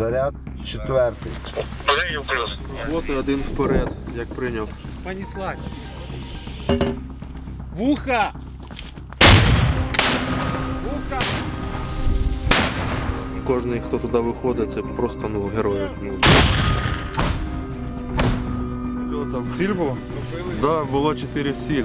Заряд четвертий. Прийняв плюс. От і один вперед, як прийняв. Понеслась. Вуха! Вуха! Кожний, хто туди виходить, це просто ну, герої. Ну. Там? Ціль було? Так, да, було 4 в ціль.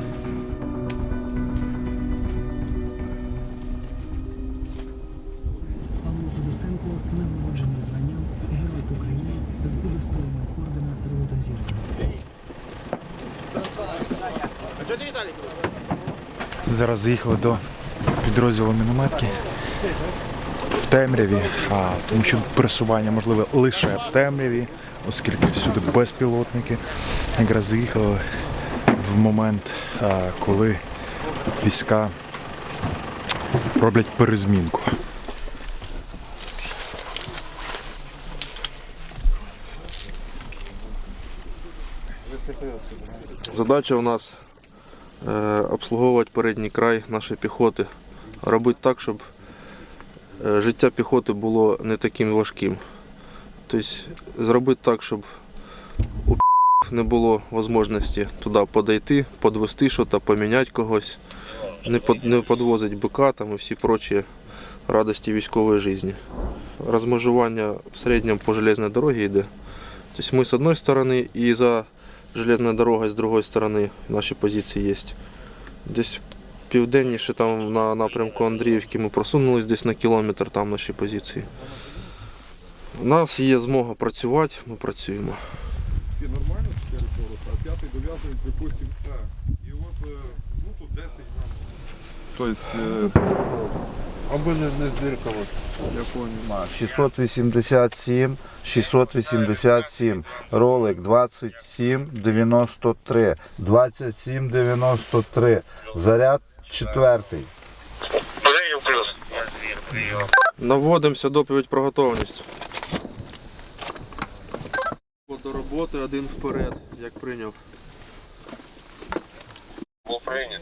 Зараз заїхали до підрозділу мінометки в темряві, а, тому що пересування можливе лише в темряві, оскільки всюди безпілотники. Якраз заїхали в момент, а, коли війська роблять перезмінку. Задача у нас е, обслуговувати передній край нашої піхоти. Робити так, щоб е, життя піхоти було не таким важким. Тобто зробити так, щоб у не було можливості туди подойти, підвести щось, поміняти когось, не, не підвозити бика там і всі прочі радості військової житті. Розмежування в середньому по железній дорогі йде. Тобто ми з одної сторони і за железная дорога, з другої сторони, наші позиції є. Десь південніше там на напрямку Андріївки ми просунулись десь на кілометр там наші позиції. У нас є змога працювати, ми працюємо. Всі нормально, 4 поворота, а п'ятий дов'язують, припустимо, так. І от, е, ну тут 10 грам. Тобто, е, аби не, не здиркувати. Я понял. 687, 687. Ролик 2793. 2793. Заряд четвертий. Плюс. Наводимося доповідь про готовність. До роботи один вперед, як прийняв. Був прийнят.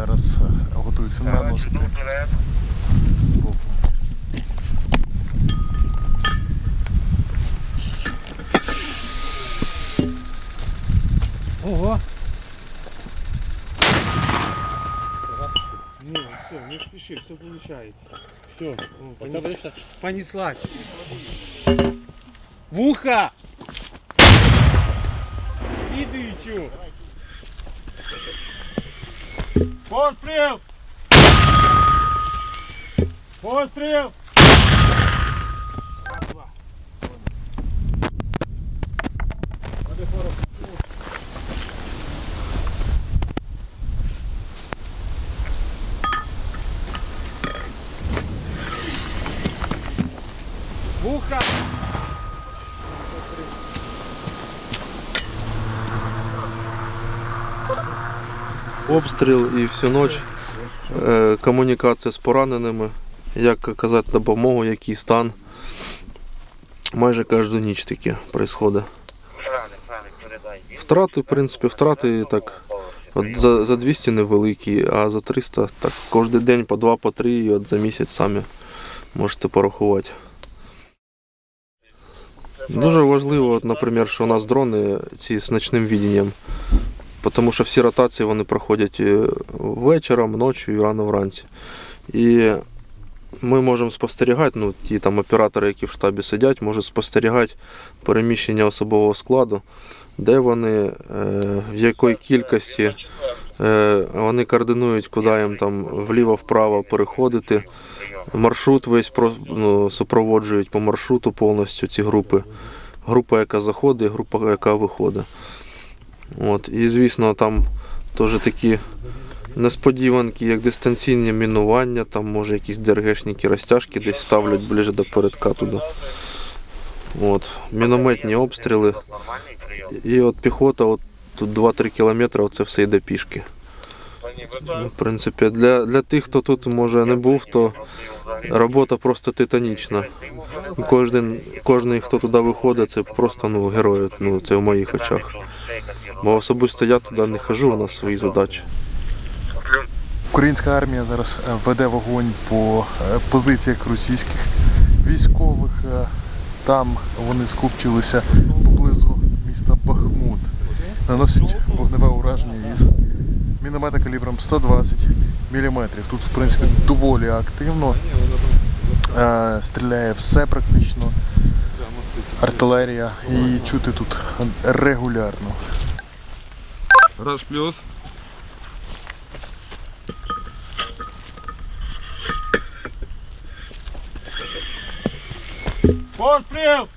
Зараз готуються наносити. Ого! Не, все, не спеши, все получается. Все, понес... понеслась. Вуха! Следующую! Пострел! Пострел! Вуха! Обстріл і всю ніч е, комунікація з пораненими, як оказати допомогу, який стан. Майже кожну ніч таке відбувається. Втрати, в принципі, втрати так. От за, за 200 невеликі, а за 300 так кожен день по 2 по 3 і от за місяць самі можете порахувати. Дуже важливо, от, наприклад, що у нас дрони ці з ночним відінням. Тому що всі ротації вони проходять е, вечором, ночі і рано вранці. І ми можемо спостерігати, ну, ті там оператори, які в штабі сидять, можуть спостерігати переміщення особового складу, де вони, е, в якої кількості е, вони координують, куди їм там вліво-вправо переходити. Маршрут весь ну, супроводжують по маршруту повністю ці групи. Група, яка заходить, група, яка виходить. От. І звісно, там теж такі несподіванки, як дистанційні мінування, там може якісь ДРГшники розтяжки десь ставлять ближче до передка туди. От. Мінометні обстріли. І от піхота, от тут 2-3 кілометри, це все йде пішки. В принципі, для, для тих, хто тут може не був, то робота просто титанічна. Кожен, кожен, хто туди виходить, це просто ну, герої, ну, це в моїх очах. Бо особисто я туди не хожу, у нас свої задачі. Українська армія зараз е, веде вогонь по е, позиціях російських військових. Е, Там вони скупчилися поблизу міста Бахмут. Наносять вогневе ураження із міномета калібром 120 мм. Тут, в принципі, доволі активно. Стріляє все практично. Артилерія і чути тут регулярно. Раш плюс. Постріл!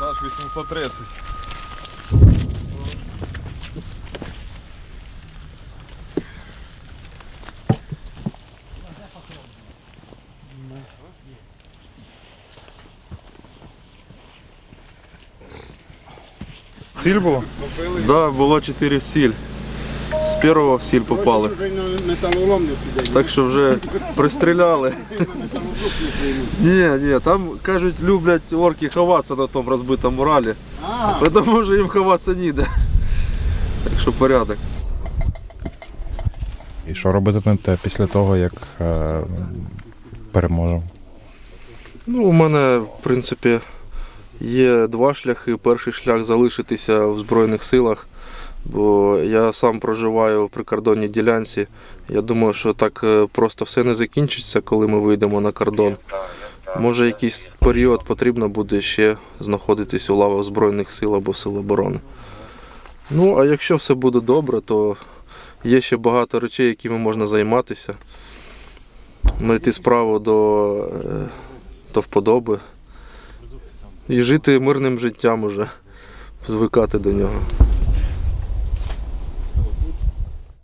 Раш 830. Ціль було? Да, було 4 в сіль. З першого в сіль попали. Так що вже пристріляли. Ні, ні, там кажуть, люблять орки ховатися на тому розбитому ралі. Тому що їм ховатися ніде. Так що порядок. І що робитимете після того, як е, переможемо? Ну, у мене, в принципі, є два шляхи. Перший шлях залишитися в Збройних силах, бо я сам проживаю в прикордонній ділянці. Я думаю, що так е, просто все не закінчиться, коли ми вийдемо на кордон. Може, якийсь період потрібно буде ще знаходитись у лавах Збройних сил або Сил оборони. Ну, а якщо все буде добре, то є ще багато речей, якими можна займатися. Знайти справу до, е, до вподоби. І жити мирним життям уже, звикати до нього.